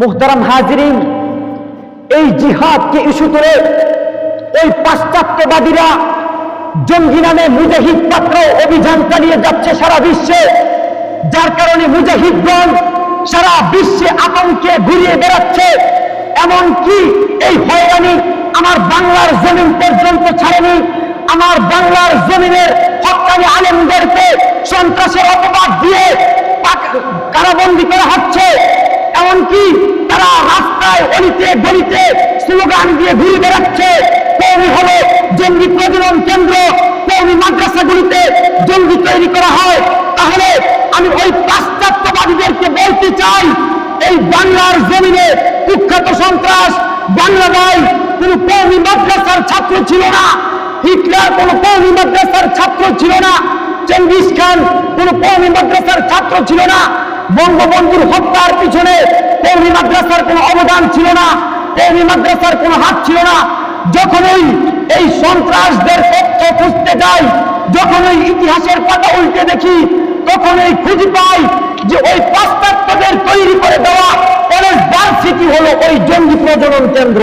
মুহতারাম হাজিরিন, এই জিহাদকে ইস্যু করে ওই পাশ্চাত্যবাদীরা জঙ্গি নামে মুজাহিদ পাত্র অভিযান চালিয়ে যাচ্ছে সারা বিশ্বে, যার কারণে মুজাহিদগণ সারা বিশ্বে আতঙ্কে ঘুরিয়ে বেড়াচ্ছে। এমনকি এই হয়রানি আমার বাংলার জমিন পর্যন্ত ছাড়েনি, আমার বাংলার জমিনের হকানি আলেমদেরকে সন্ত্রাসের অপবাদ দিয়ে কারাবন্দী করা হচ্ছে। অলিতে গলিতে স্লোগান দিয়ে ঘুরে বেড়াচ্ছে। কৌমি হলো জঙ্গি প্রজনন কেন্দ্র। কৌমি মাদ্রাসাগুলিতে জঙ্গি তৈরি করা হয়। তাহলে আমি ওই পাশ্চাত্যবাদীদেরকে বলতে চাই, এই বাংলার জমিনে কুখ্যাত সন্ত্রাস বাংলাদেশ কোন কৌমি মাদ্রাসার ছাত্র ছিল না। হিটলার কোন কৌমি মাদ্রাসার ছাত্র ছিল না। চেঙ্গিস খান কোন কৌমি মাদ্রাসার ছাত্র ছিল না। বঙ্গবন্ধুর হত্যার পিছনে মাদ্রাসার কোনো অবদান ছিল না, এই মাদ্রাসার কোনো হাত ছিল না। যখনই এই সন্ত্রাসদের তথ্য খুঁজতে যাই যখন ওই ইতিহাসের পাতা উল্টে দেখি, তখনই খুঁজে পাই যে ওই পাশ্চাত্যদের তৈরি করে দেওয়া কলেজ বার্ষিকী হলো ওই জঙ্গি প্রজনন কেন্দ্র।